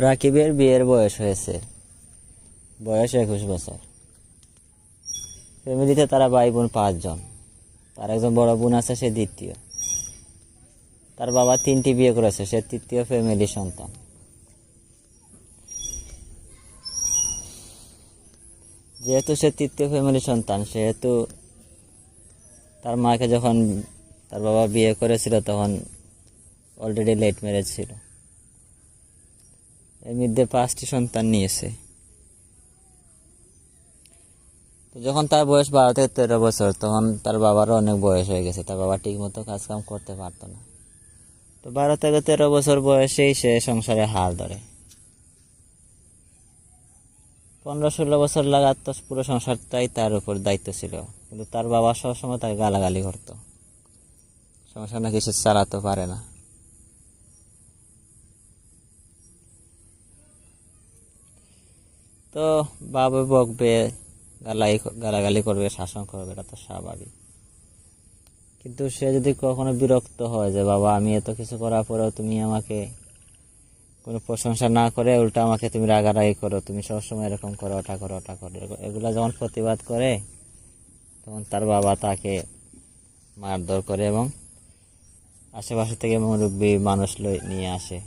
রাকিবের বিয়ের বয়স হয়েছে। বয়স একুশ বছর। ফ্যামিলিতে তারা ভাই বোন পাঁচজন। তার একজন বড় বোন আছে, সে দ্বিতীয়। তার বাবা তিনটি বিয়ে করেছে, সে তৃতীয় ফ্যামিলি সন্তান। যেহেতু সে তৃতীয় ফ্যামিলি সন্তান, সেহেতু তার মাকে যখন তার বাবা বিয়ে করেছিল, তখন অলরেডি লেট ম্যারেজ ছিল। এর মধ্যে পাঁচটি সন্তান নিয়েছে। তো যখন তার বয়স বারো থেকে তেরো বছর, তখন তার বাবারও অনেক বয়স হয়ে গেছে। তার বাবা ঠিক মতো কাজকাম করতে পারতো না। তো বারো থেকে তেরো বছর বয়সেই সে সংসারে হাল ধরে। পনেরো ষোলো বছর লাগাত পুরো সংসারটাই তার উপর দায়িত্ব ছিল। কিন্তু তার বাবা সবসময় তাকে গালাগালি করতো। সংসার না কিছু চালাতে পারে না। তো বাবা বকবে, গালাই, গালাগালি করবে, শাসন করবে, এটা তো স্বাভাবিক। কিন্তু সে যদি কখনো বিরক্ত হয় যে, বাবা, আমি এত কিছু করার পরেও তুমি আমাকে কোনো প্রশংসা না করে, উল্টা আমাকে তুমি রাগারাগি করো, তুমি সবসময় এরকম করো, ওটা করো ওটা করো। এগুলা যখন প্রতিবাদ করে, তখন তার বাবা তাকে মারধর করে এবং আশেপাশে থেকে মুরব্বী মানুষ নিয়ে আসে।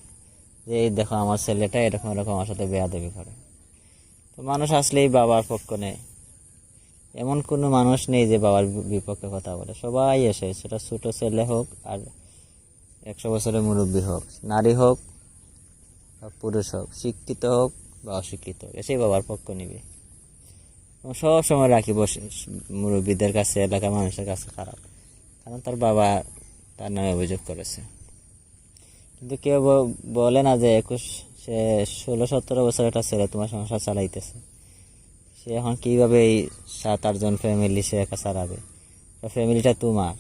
যে, এই দেখো, আমার ছেলেটা এরকম এরকম আমার সাথে বেয়াদবি করে। তো মানুষ আসলেই বাবার পক্ষ নেয়। এমন কোনো মানুষ নেই যে বাবার বিপক্ষে কথা বলে। সবাই এসে সেটা ছোট ছেলে হোক আর একশো বছরের মুরব্বী হোক, নারী হোক বা পুরুষ হোক, শিক্ষিত হোক বা অশিক্ষিত হোক, এসেই বাবার পক্ষ নিবে। সব সময় রাখি বসে, মুরব্বীদের কাছে, এলাকার মানুষের কাছে খারাপ। কারণ তার বাবা তার নামে অভিযোগ করেছে। কিন্তু কেউ বলে না যে একুশ সে ষোলো সতেরো বছর একটা ছেলে তোমার সংসার চালাইতেছে। সে এখন কীভাবে এই সাত আটজন ফ্যামিলি সে একা চালাবে? ফ্যামিলিটা তোমার।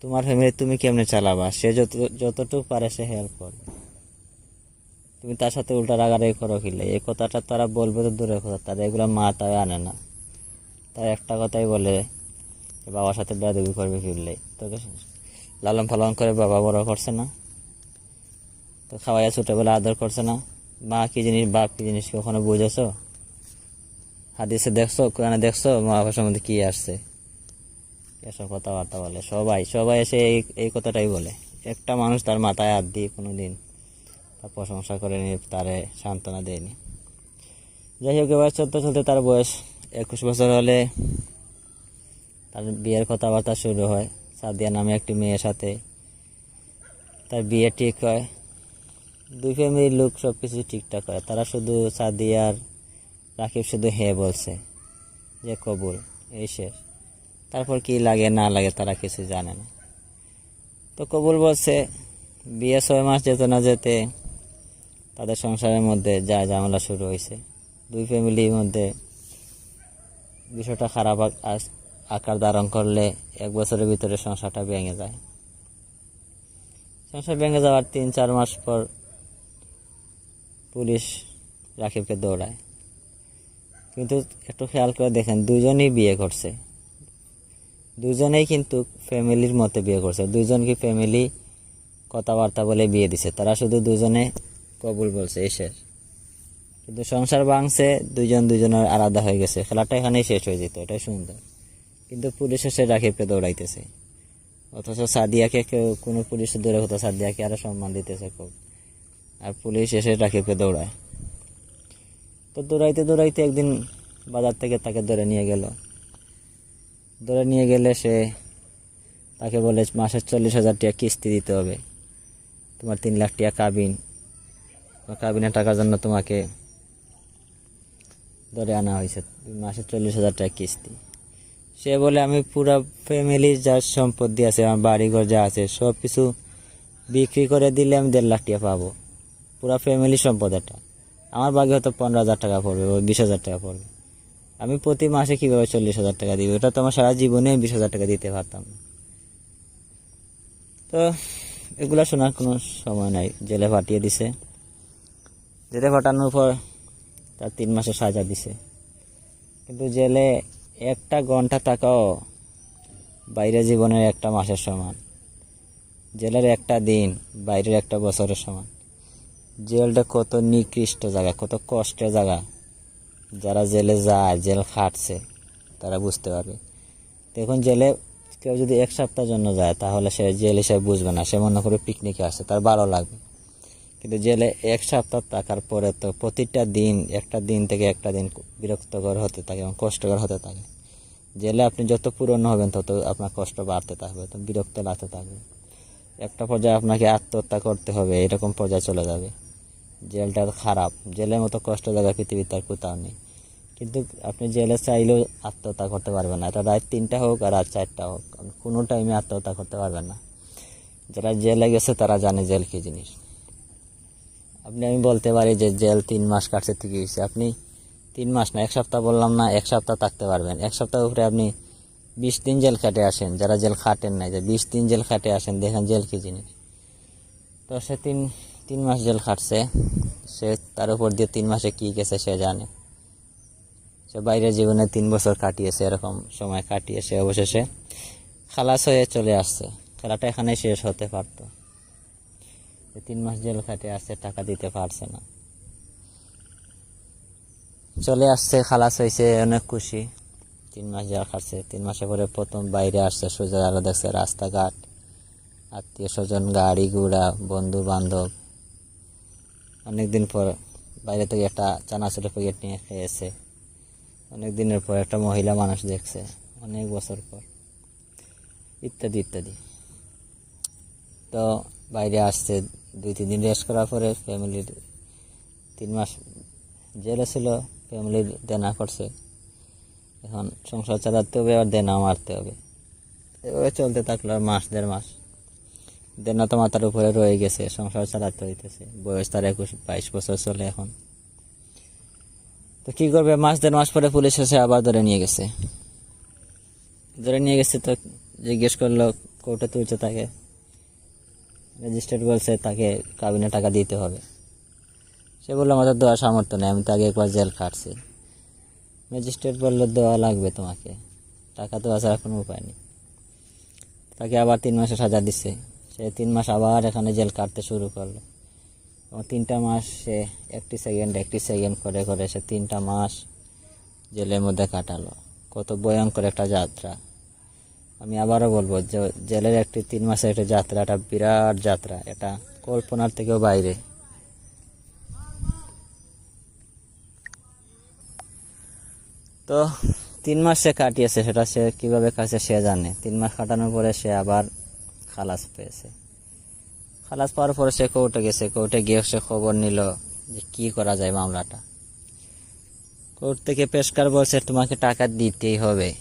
তোমার ফ্যামিলি তুমি কেমনে চালাবা? সে যত, যতটুকু পারে সে হেল্প করবে তুমি তার সাথে উল্টা রাগারাগি করো কিলে এই কথাটা তারা বলবে তো দূরের কথা। তারা এগুলো মাথায় আনে না। তার একটা কথাই বলে, বাবার সাথে বেয়াদবি করবে ফিরলে তোকে লালন পালন করে বাবা বড় করছে না? তো খাওয়াইয়া ছোটোবেলা আদর করছে না? মা কি জিনিস, বাপ কি জিনিস কখনো বুঝেছ? হাদিসে দেখছ, কোরআনে দেখছ মা মধ্যে কি আসছে? এসব কথাবার্তা বলে। সবাই সবাই এসে এই এই কথাটাই বলে। একটা মানুষ তার মাথায় হাত দিয়ে কোনো দিন তার প্রশংসা করেনি তারে সান্ত্বনা দেয়নি। যাই হোক, এবার চলতে চলতে তার বয়স একুশ বছর হলে তার বিয়ের কথাবার্তা শুরু হয়। সাদিয়া নামে একটি মেয়ের সাথে। তার বিয়ে ঠিক হয়। দুই ফ্যামিলির লোক সব কিছু ঠিকঠাক হয়। তারা শুধু সাদিয়ার রাকিব শুধু হে বলছে যে কবুল, এই শেষ। তারপর কি লাগে, না লাগে তারা কিছু জানে না। তো কবুল বলছে, বিয়ে ছয় মাস যেতে না যেতে তাদের সংসারের মধ্যে যা ঝামেলা শুরু হয়েছে। দুই ফ্যামিলির মধ্যে বিষয়টা খারাপ আকার ধারণ করলে এক বছরের ভিতরে সংসারটা ভেঙে যায়। সংসার ভেঙে যাওয়ার তিন চার মাস পর পুলিশ রাকিবকে দৌড়ায়। কিন্তু একটু খেয়াল করে দেখেন, দুজনেই বিয়ে করছে। দুজনেই কিন্তু ফ্যামিলির মতে বিয়ে করছে। দুজনকে ফ্যামিলি কথাবার্তা বলে বিয়ে দিছে? তারা শুধু দুজনে কবুল বলছে শেষ কিন্তু সংসার ভাঙছে দুজন দুজনের আলাদা হয়ে গেছে। খেলাটা এখানেই শেষ হয়ে যেত, এটাই সুন্দর। কিন্তু পুলিশ এসে রাকিবকে দৌড়াইতেছে। অথচ সাদিয়াকে কেউ, কোনো পুলিশ দূরে হতো, সাদিয়াকে আরও সম্মান দিতেছে খুব। আর পুলিশ এসে রাকিবকে দৌড়ায়। তো দৌড়াইতে দৌড়াইতে একদিন বাজার থেকে তাকে ধরে নিয়ে গেল। ধরে নিয়ে গেলে সে তাকে বলে মাসের চল্লিশ হাজার টাকা কিস্তি দিতে হবে। তোমার তিন লাখ টাকা কাবিন। কাবিনের টাকার জন্য তোমাকে ধরে আনা হয়েছে। মাসে চল্লিশ হাজার টাকা কিস্তি। সে বলে, আমি পুরো ফ্যামিলির যা সম্পত্তি আছে, আমার বাড়িঘর যা আছে সব কিছু বিক্রি করে দিলে আমি দেড় লাখ টাকা পাবো। পুরো ফ্যামিলির সম্পদ এটা আমার বাকি হয়তো পনেরো হাজার টাকা পড়বে, বা বিশ হাজার টাকা পড়বে। আমি প্রতি মাসে কীভাবে চল্লিশ হাজার টাকা দিব? ওটা তো আমার সারা জীবনে বিশ হাজার টাকা দিতে পারতাম না। তো, এগুলা শোনার কোনো সময় নাই। জেলে পাঠিয়ে দিছে। জেলে পাঠানোর পর তার তিন মাসে সাজা দিছে। কিন্তু জেলে একটা ঘণ্টা থাকাও বাইরে জীবনের একটা মাসের সমান। জেলের একটা দিন, বাইরের একটা বছরের সমান। জেলটা কত নিকৃষ্ট জায়গা, কত কষ্টের জায়গা। যারা জেলে যায়, জেল খাটছে, তারা বুঝতে পারবে। দেখুন, জেলে কেউ যদি এক সপ্তাহের জন্য যায়, তাহলে সে জেল হিসেবে বুঝবে না। সে মনে করে পিকনিকে আসছে তার ভালো লাগবে। কিন্তু জেলে এক সপ্তাহ থাকার পরে তো প্রতিটা দিন, একটা দিন থেকে একটা দিন বিরক্তকর হতে থাকে এবং কষ্টকর হতে থাকে। জেলে আপনি যত পুরনো হবেন, তত আপনার কষ্ট বাড়তে থাকবে তো বিরক্ত লাগতে থাকবে। একটা পর্যায়ে আপনাকে আত্মহত্যা করতে হবে, এরকম পর্যায়ে চলে যাবে। জেলটা খারাপ। জেলের মতো কষ্ট জায়গা পৃথিবীতে আর কোথাও নেই। কিন্তু আপনি জেলে চাইলেও আত্মহত্যা করতে পারবেন না। এটা রাত তিনটা হোক আর রাত চারটা হোক। আপনি কোনো টাইমে আত্মহত্যা করতে পারবেন না। যারা জেলে গেছে তারা জানে জেল কী জিনিস। আপনি, আমি বলতে পারি যে জেল তিন মাস কাটছে থেকে গেছে আপনি তিন মাস না, এক সপ্তাহ বললাম না, এক সপ্তাহ থাকতে পারবেন। এক সপ্তাহ উপরে আপনি বিশ দিন জেল খাটে আসেন। যারা জেল খাটেন নাই, যে বিশ দিন জেল খাটে আসেন, দেখেন জেল কী জিনিস। তো সে তিন তিন মাস জেল খাটছে। সে তার উপর দিয়ে তিন মাসে কী গেছে সে জানে। সে বাইরের জীবনে তিন বছর কাটিয়েছে, এরকম সময় কাটিয়েছে অবশেষে। খালাস হয়ে চলে আসছে। খেলাটা এখানে শেষ হতে পারতো। তিন মাস জেল খাটে আসছে টাকা দিতে পারছে না। চলে আসছে, খালাস হয়েছে, অনেক খুশি। তিন মাস জেল খাটছে। তিন মাসের পরে প্রথম বাইরে আসছে, সোজা আলো দেখছে রাস্তাঘাট। আত্মীয় স্বজন, গাড়ি, ঘোড়া বন্ধু বান্ধব অনেকদিন পর বাইরে থেকে একটা চানা চানাচুরের প্যাকেট নিয়ে খেয়েছে। অনেক দিনের পর একটা মহিলা মানুষ দেখছে, অনেক বছর পর। ইত্যাদি ইত্যাদি। তো বাইরে আসছে, দুই, তিন দিন রেস্ট করার পরে ফ্যামিলির তিন মাস জেলে ছিল, ফ্যামিলির দেনা করছে। এখন সংসার চালাতে হবে আর দেনা মারতে হবে। এভাবে চলতে থাকল আর মাস, দেড় মাস। দেনা তো মাথার উপরে রয়ে গেছে, সংসার চালাতে হইতেছে। বয়স তার একুশ, বাইশ বছর চলে এখন। তো কি করবে? মাস দেড় মাস পরে পুলিশ এসে আবার ধরে নিয়ে গেছে। ধরে নিয়ে গেছে তো জিজ্ঞেস করল, কোর্টে তুলছে তাকে রেজিস্ট্রেট বলছে, তাকে কাবিনে টাকা দিতে হবে। সে বলল আমাদের দেওয়ার সামর্থ্য নেই, আমি তো আগে একবার জেল খাটছি। ম্যাজিস্ট্রেট বলল, দেওয়া লাগবে তোমাকে, টাকা দেওয়া ছাড়া কোনো উপায় নেই। তাকে আবার তিন মাসে সাজা দিচ্ছে সে তিন মাস আবার এখানে জেল কাটতে শুরু করল। এবং তিনটা মাস সে একটি সেকেন্ড একটি সেকেন্ড করে করে সে তিনটা মাস জেলের মধ্যে কাটালো। কত ভয়ঙ্কর একটা যাত্রা। আমি আবারও বলব, যে জেলের একটি তিন মাসের একটা যাত্রা একটা বিরাট যাত্রা। এটা কল্পনার থেকেও বাইরে। তো তিন মাস সে কাটিয়েছে, সেটা সে কীভাবে কাছে সে জানে। তিন মাস কাটানোর পরে সে আবার খালাস পেয়েছে। খালাস পাওয়ার পরে সে কোর্টে গেছে। কোর্টে গিয়ে সে খবর নিল যে কি করা যায় মামলাটা। কোর্ট থেকে পেশকার বলছে তোমাকে টাকা দিতেই হবে।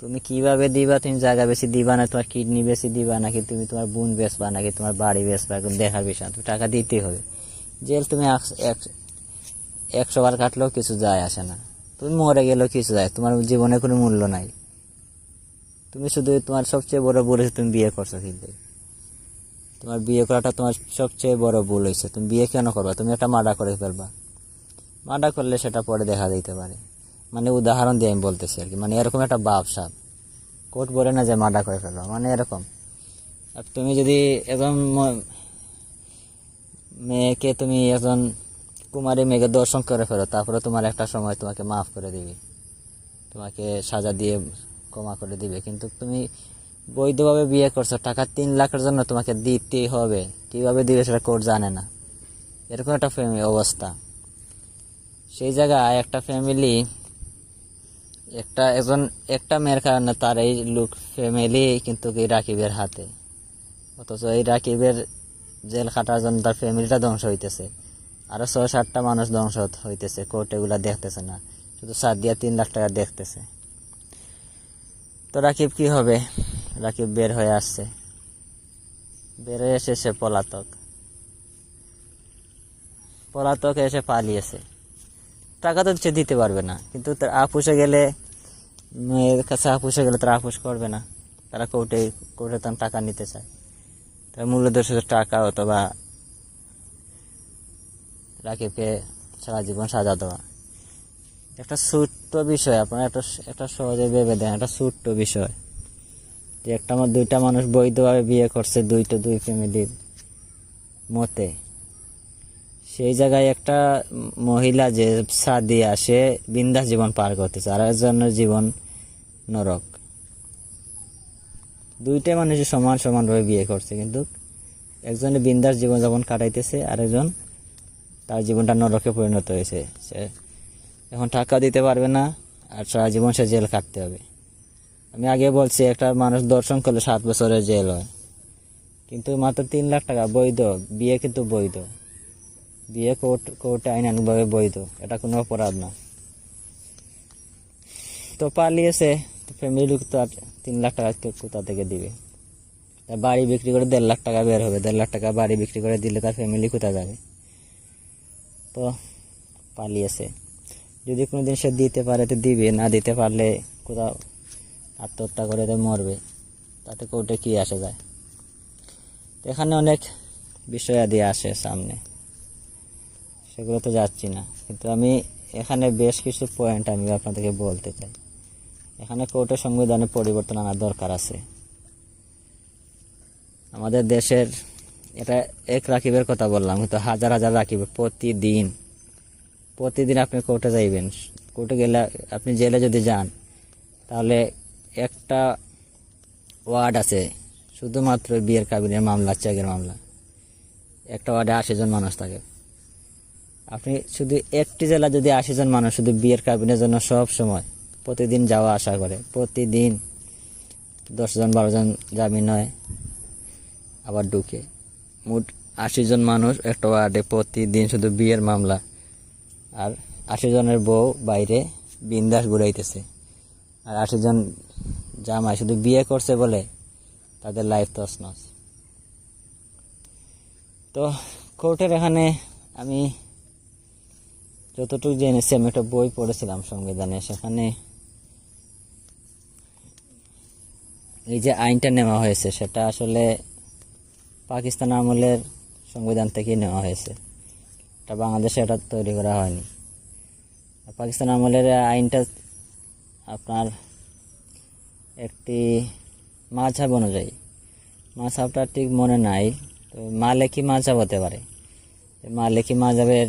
তুমি কীভাবে দিবা? তুমি জায়গা বেশি দিবা না? তোমার কিডনি বেশি দিবা নাকি? তুমি তোমার বোন বেচবা নাকি? তোমার বাড়ি বেচবা? এখন দেখার বিষয়। তুমি টাকা দিতেই হবে। জেল তুমি এক- এক- একশো বার কাটলেও কিছু যায় আসে না। তুমি মরে গেলেও কিছু যায়। তোমার জীবনে কোনো মূল্য নাই। তুমি শুধু তোমার সবচেয়ে বড় ভুল হয়েছে, তুমি বিয়ে করছ কিন্তু। তোমার বিয়ে করাটা তোমার সবচেয়ে বড় ভুল হয়েছে। তুমি বিয়ে কেন করবা? তুমি একটা মার্ডার করে ফেলবা। মার্ডার করলে সেটা পরে দেখা দিতে পারে। মানে উদাহরণ দিয়ে আমি বলতেছি আর কি। মানে এরকম একটা বাপ সাপ। কোর্ট বলে না যে মার্ডার করে ফেলবা। মানে এরকম। আর তুমি যদি একজন মেয়েকে তুমি একজন কুমারী মেয়েকে দর্শন করে ফেলো, তারপরে তোমার একটা সময় তোমাকে মাফ করে দিবে। তোমাকে সাজা দিয়ে ক্ষমা করে দিবে। কিন্তু তুমি বৈধভাবে বিয়ে করছ, টাকা তিন লাখের জন্য তোমাকে দিতেই হবে। কীভাবে দিবে সেটা কোর্ট জানে না। এরকম একটা ফ্যামিলি অবস্থা। সেই জায়গায় একটা ফ্যামিলি একটা, একজন, একটা মেয়ের কারণে তার এই লোক ফ্যামিলি কিন্তু এই রাকিবের হাতে। অথচ এই রাকিবের জেল খাটার জন্য তার ফ্যামিলিটা ধ্বংস হইতেছে। আরও ছয় সাতটা মানুষ ধ্বংস হইতেছে কোর্ট এগুলা দেখতেছে না। শুধু সাত দিয়া তিন লাখ টাকা দেখতেছে। তো রাকিব কি হবে? রাকিব বের হয়ে আসছে। বের হয়ে এসেছে পলাতক। পলাতক এসে পালিয়েছে। টাকা তো সে দিতে পারবে না। কিন্তু তার আপুসে গেলে, মেয়ের কাছে আপুসে গেলে তারা আপুস করবে না। তারা কোর্টে কোর্টে তখন টাকা নিতে চায়। তারা মূল্যদর শুধু টাকা অথবা রাকিবকে সারা জীবন সাজা দেওয়া। একটা ছোট্ট বিষয়, আপনার একটা একটা সহজে ভেবে দেন একটা ছোট্ট বিষয়। যে একটা আমার দুইটা মানুষ বৈধভাবে বিয়ে করছে দুইটা দুই ফ্যামিলির মতে। সেই জায়গায় একটা মহিলা যে সাদিয়া সে বিন্দাস জীবন পার করতেছে, আর একজনের জীবন নরক। দুইটাই মানুষ সমান সমানভাবে বিয়ে করছে, কিন্তু একজনে বিন্দাস জীবন যাপন কাটাইতেছে আরেকজন তার জীবনটা নরকে পরিণত হয়েছে। সে এখন টাকা দিতে পারবে না, আর সারা জীবন সে জেল কাটতে হবে। আমি আগে বলছি, একটা মানুষ দর্শন করলে সাত বছরের জেল হয়। কিন্তু মাত্র তিন লাখ টাকা বৈধ, বিয়ে কিন্তু বৈধ। বিয়ে কোর্ট, কোর্টে আইনানুভাবে বৈধ, এটা কোনো অপরাধ না। তো পালিয়েছে ফ্যামিলি তো আর তিন লাখ টাকা কোথা থেকে দিবে? তা বাড়ি বিক্রি করে দেড় লাখ টাকা বের হবে, দেড় লাখ টাকা বাড়ি বিক্রি করে দিলে তার ফ্যামিলি কোথায় যাবে? তো পালিয়েছে। যদি কোনো দিন সে দিতে পারে তো দিবে, না দিতে পারলে কোথাও আত্মহত্যা করে তো মরবে। তাতে কোর্টে কি আসে যায়? তো এখানে অনেক বিষয়াদি আসে সামনে। সেগুলো তো যাচ্ছি না। কিন্তু আমি এখানে বেশ কিছু পয়েন্ট আমি আপনাদেরকে বলতে চাই। এখানে কোর্টের সংবিধানে পরিবর্তন আনার দরকার আছে। আমাদের দেশের এটা এক রাকিবের কথা বললাম, কিন্তু হাজার হাজার রাকিব প্রতিদিন প্রতিদিন আপনি কোর্টে যাইবেন। কোর্টে গেলে আপনি জেলে যদি যান, তাহলে একটা ওয়ার্ড আছে, শুধুমাত্র বিয়ের কাবিনের মামলা চেকের মামলা। একটা ওয়ার্ডে আশি জন মানুষ থাকে। আপনি শুধু একটি জেলা যদি আশি জন মানুষ শুধু বিয়ের কাবিনের জন্য সব সময় প্রতিদিন যাওয়া আসা করে, প্রতিদিন দশজন বারো জন জামিন হয় আবার ঢুকে। মোট আশি জন মানুষ একটা ওয়ার্ডে প্রতিদিন শুধু বিয়ের মামলা আর আশি জনের বউ বাইরে বিন্দাস ঘুরাইতেছে। আর আশি জন জামাই শুধু বিয়ে করছে বলে তাদের লাইফ তছনছ। তো কোর্টের এখানে আমি যতটুকু জেনেছি, আমি একটা বই পড়েছিলাম সংবিধানে। সেখানে এই যে আইনটা নেওয়া হয়েছে, সেটা আসলে পাকিস্তান আমলের সংবিধান থেকেই নেওয়া হয়েছে। এটা বাংলাদেশে এটা তৈরি করা হয়নি। পাকিস্তান আমলের আইনটা আপনার একটি মাঝাব অনুযায়ী মাঝাবটা ঠিক মনে নাই, তো মালেকি মাঝাব হতে পারে। মালেকি মাঝাবের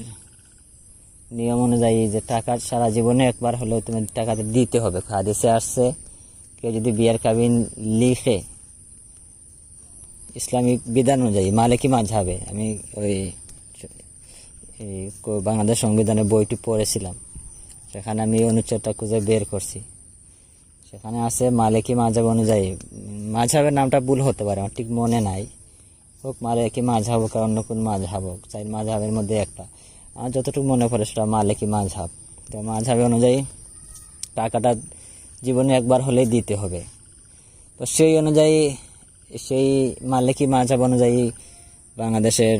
নিয়ম অনুযায়ী যে টাকা সারা জীবনে একবার হলেও তুমি টাকাতে দিতে হবে। হাদিসে আসছে, কেউ যদি বিয়ার কাবিন লিখে ইসলামিক বিধান অনুযায়ী মালিকি মাঝাবে আমি ওই এই বাংলাদেশ সংবিধানের বইটি পড়েছিলাম। সেখানে আমি অনুচ্ছেদটা খুঁজে বের করছি। সেখানে আছে মালিকি মাঝাব অনুযায়ী, মাঝাবের নামটা ভুল হতে পারে, আমার ঠিক মনে নাই। হোক, মালিকি মাঝাব হোক আর অন্য কোন মাঝাব হোক চাই মাঝাবের মধ্যে একটা। আমার যতটুকু মনে পড়ে সেটা মালিকি মাঝাব। তো মাঝাবে অনুযায়ী টাকাটা জীবনে একবার হলেই দিতে হবে। তো সেই অনুযায়ী, সেই মালিকি মাঝাব অনুযায়ী বাংলাদেশের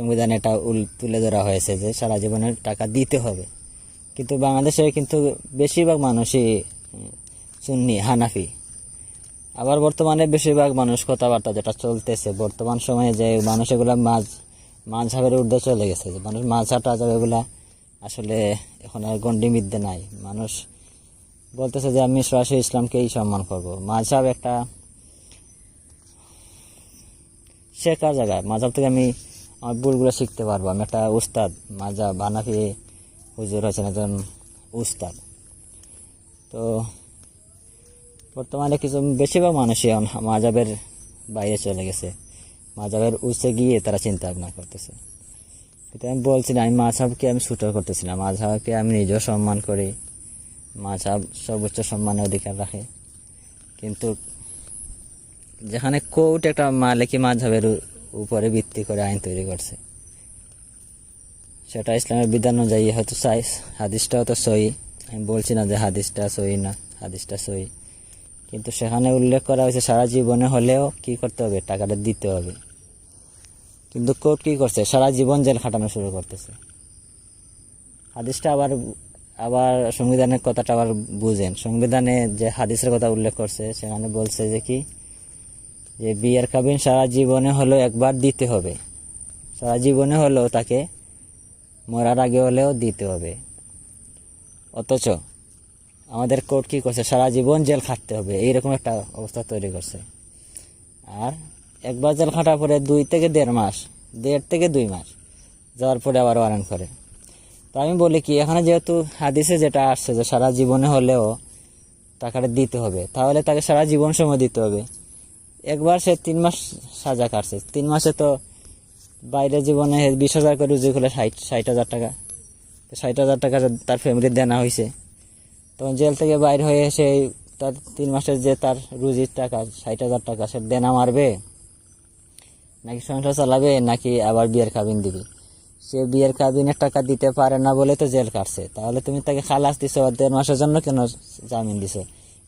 সংবিধানে এটা তুলে ধরা হয়েছে যে সারা জীবনের টাকা দিতে হবে। কিন্তু বাংলাদেশে কিন্তু বেশিরভাগ মানুষই সুন্নি, হানাফি। আবার বর্তমানে বেশিরভাগ মানুষ কথাবার্তা যেটা চলতেছে, বর্তমান সময়ে যে মানুষ এগুলা মাঝ, মাঝহাবের ঊর্ধ্বে চলে গেছে, যে মানুষ মাঝহাব টাঝাব এগুলা আসলে এখন আর গণ্ডিমিদ্যে নাই। মানুষ বলতেছে যে আমি সরাসরি ইসলামকেই সম্মান করব। মাঝহাব একটা শেখার জায়গা। মাঝহাব থেকে আমি আমার বুলগুলো শিখতে পারব। আমি একটা উস্তাদ মাজা বানাফি হুজুর হচ্ছেন একজন উস্তাদ। তো বর্তমানে কিছু বেশিরভাগ মানুষই মাঝহাবের বাইরে চলে গেছে। মাঝহাবের উচে গিয়ে তারা চিন্তা ভাবনা করতেছে। কিন্তু আমি বলছি না, আমি মাঝহাবকে আমি ছুটো করতেছি না। মাঝহাবকে আমি নিজেও সম্মান করি। মাঝহাব সর্বোচ্চ সম্মানের অধিকার রাখে। কিন্তু যেখানে কোর্ট একটা মালিকি মাঝহাবের উ- উপরে ভিত্তি করে আইন তৈরি করছে। সেটা ইসলামের বিধান অনুযায়ী হয়তো সাইজ হাদিসটাও তো সই। আমি বলছি না যে হাদিসটা সই না, হাদিসটা সই। কিন্তু সেখানে উল্লেখ করা হয়েছে, সারা জীবনে হলেও কি করতে হবে? টাকাটা দিতে হবে। কিন্তু কোর্ট কি করছে? সারা জীবন জেল খাটানো শুরু করতেছে। হাদিসটা আবার আবার সংবিধানের কথাটা আবার বুঝেন। সংবিধানে যে হাদিসের কথা উল্লেখ করছে, সেখানে বলছে যে কি যে বিয়ের কাবিন সারা জীবনে হলেও একবার দিতে হবে। সারা জীবনে হলেও তাকে মরার আগে হলেও দিতে হবে। অথচ আমাদের কোর্ট কী করছে? সারা জীবন জেল খাটতে হবে। এইরকম একটা অবস্থা তৈরি করছে। আর একবার জেল খাটার পরে দুই থেকে দেড় মাস, দেড় থেকে দুই মাস যাওয়ার পরে আবার ওয়ারেন্ট করে। তো আমি বলি কি, এখানে যেহেতু হাদিসে যেটা আসছে যে সারা জীবনে হলেও টাকাটা দিতে হবে, তাহলে তাকে সারা জীবন সময় দিতে হবে। একবার সে তিন মাস সাজা কাটছে। তিন মাসে তো বাইরে জীবনে বিশ হাজার করে রুজি খুলে ষাট ষাট হাজার টাকা। তো ষাট হাজার টাকা তার ফ্যামিলির দেনা হয়েছে তখন জেল থেকে বাইর হয়ে এসে তার তিন মাসের যে তার রুজির টাকা, ষাট হাজার টাকা, সে দেনা মারবে। নাকি সংসার চালাবে, নাকি আবার বিয়ের কাবিন দিবে। সে বিয়ের কাবিনের টাকা দিতে পারে না বলে তো জেল কাটছে। তাহলে তুমি তাকে খালাস দিছো দেড় মাসের জন্য কেন জামিন দিছো?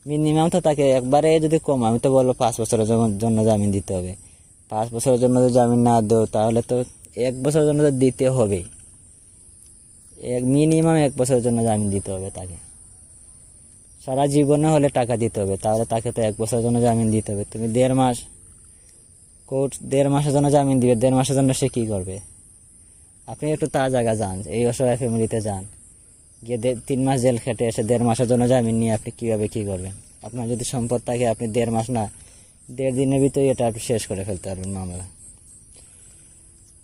মিনিমাম তো তাকে একবারে যদি কম, আমি তো বলব পাঁচ বছরের জন্য জামিন দিতে হবে। পাঁচ বছরের জন্য যদি জামিন না দেও, তাহলে তো এক বছরের জন্য তো দিতে হবে। এক মিনিমাম এক বছরের জন্য জামিন দিতে হবে তাকে। সারা জীবনে হলে টাকা দিতে হবে, তাহলে তাকে তো এক বছরের জন্য জামিন দিতে হবে। তুমি দেড় মাস কোর্ট দেড় মাসের জন্য জামিন দিবে, দেড় মাসের জন্য সে কী করবে? আপনি একটু তার জায়গা যান, এই অসহায় ফ্যামিলিতে যান। গিয়ে তিন মাস জেল খেটে এসে দেড় মাসের জন্য জামিন নিয়ে আপনি কীভাবে কী করবেন? আপনার যদি সম্পদ থাকে, আপনি দেড় মাস না, দেড় দিনের ভিতরে এটা আপনি শেষ করে ফেলতে পারবেন মামলা।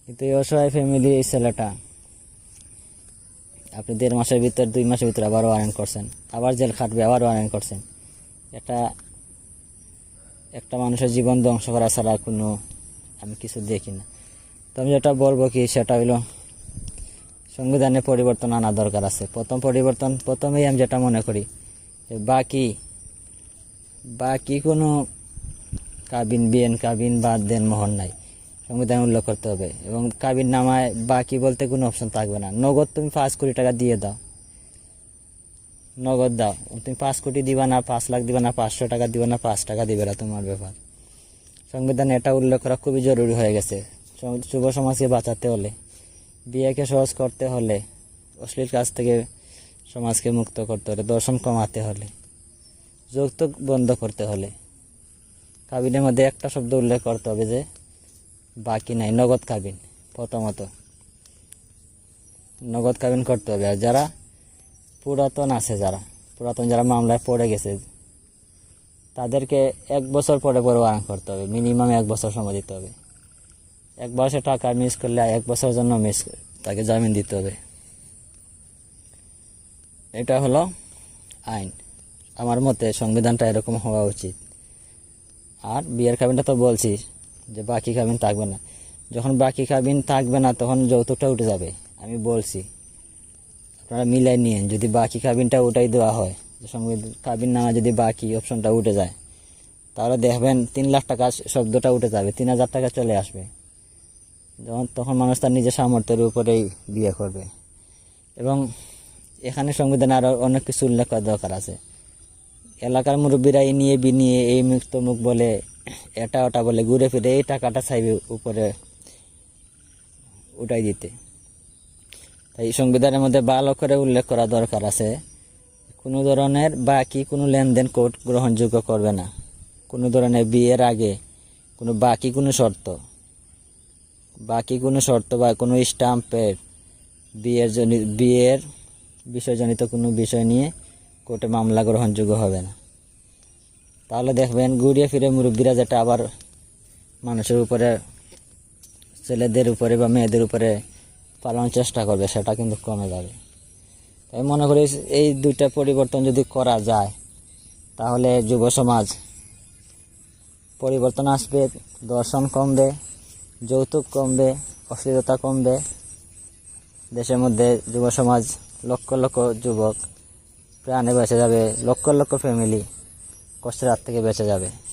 কিন্তু এই অসহায় ফ্যামিলি এই ছেলেটা, আপনি দেড় মাসের ভিতর, দুই মাসের ভিতরে আবার ওয়ারেন্ট করছেন। আবার জেল খাটবে আবার ওয়ারেন্ট করছেন। এটা একটা মানুষের জীবন ধ্বংস করা ছাড়া কোনো আমি কিছু দেখি না। তো আমি যেটা বলব কি, সেটা হলো সংবিধানে পরিবর্তন আনা দরকার আছে। প্রথম পরিবর্তন, প্রথমেই আমি যেটা মনে করি, যে বাকি বাকি কোনো কাবিন বিয়েন কাবিন বা দেন মোহর নাই। সংবিধান উল্লেখ করতে হবে। এবং কাবিন নামায় বাকি বলতে কোনো অপশন থাকবে না। নগদ তুমি পাঁচ কোটি টাকা দিয়ে দাও। নগদ দাও। তুমি পাঁচ কোটি দিবা না, পাঁচ লাখ দিবা না, পাঁচশো টাকা দিবা না, পাঁচ টাকা দিবে না তোমার ব্যাপার। সংবিধানে এটা উল্লেখ করা খুবই জরুরি হয়ে গেছে। যুব সমাজকে বাঁচাতে হলে। বিয়েকে সহজ করতে হলে অশ্লীল কাজ থেকে সমাজকে মুক্ত করতে হলে, দর্শন কমাতে হলে, যৌতুক বন্ধ করতে হলে। কাবিনের মধ্যে একটা শব্দ উল্লেখ করতে হবে যে, বাকি নাই, নগদ কাবিন, প্রথমত। নগদ কাবিন করতে হবে। আর যারা পুরাতন আছে, যারা, পুরাতন যারা মামলায় পড়ে গেছে, তাদেরকে এক বছর পরে পরে করতে হবে। মিনিমাম এক বছর সময় দিতে হবে। এক বছর টাকা মিস করলে এক বছরের জন্য মিস তাকে জামিন দিতে হবে। এটা হলো আইন। আমার মতে সংবিধানটা এরকম হওয়া উচিত। আর বিয়ের কাবিনটা তো বলছি যে বাকি কাবিন থাকবে না। যখন বাকি কাবিন থাকবে না, তখন যৌতুকটা উঠে যাবে। আমি বলছি, আপনারা মিলাই নিয়েন। যদি বাকি কাবিনটা উঠাই দেওয়া হয় সংবিধান কাবিন নামা যদি বাকি অপশনটা উঠে যায়, তাহলে দেখবেন তিন লাখ টাকা শব্দটা উঠে যাবে, তিন হাজার টাকা চলে আসবে। যখন তখন মানুষ তার নিজের সামর্থ্যের উপরেই বিয়ে করবে। এবং এখানে সংবিধানে আরও অনেক কিছু উল্লেখ করা দরকার আছে। এলাকার মুরব্বীরা এই নিয়ে, বি নিয়ে, এই মুখ তমুক বলে, এটা, ওটা বলে ঘুরে ফিরে এই টাকাটা চাইবে উপরে উঠাই দিতে। তাই সংবিধানের মধ্যে ভালো করে উল্লেখ করা দরকার আছে। কোনো ধরনের বাকি কোনো লেনদেন কোর্ট গ্রহণযোগ্য করবে না। কোনো ধরনের বিয়ের আগে কোনো বাকি কোনো শর্ত। বাকি কোনো শর্ত বা কোনো স্টাম্পের বিয়ের বিয়ের বিষয়জনিত কোনো বিষয় নিয়ে কোর্টে মামলা গ্রহণযোগ্য হবে না। তাহলে দেখবেন ঘুরিয়ে ফিরে মুরব্বীরা যেটা আবার মানুষের উপরে, ছেলেদের উপরে বা মেয়েদের উপরে পালানোর চেষ্টা করবে, সেটা কিন্তু কমে যাবে। তাই মনে করি এই দুইটা পরিবর্তন যদি করা যায়, তাহলে যুব সমাজ পরিবর্তন আসবে, দর্শন কমবে। যৌতুক কমবে, অশ্লীলতা কমবে। দেশের মধ্যে যুব সমাজ লক্ষ লক্ষ যুবক প্রাণে বেঁচে যাবে, লক্ষ লক্ষ ফ্যামিলি কষ্টের হাত থেকে বেঁচে যাবে।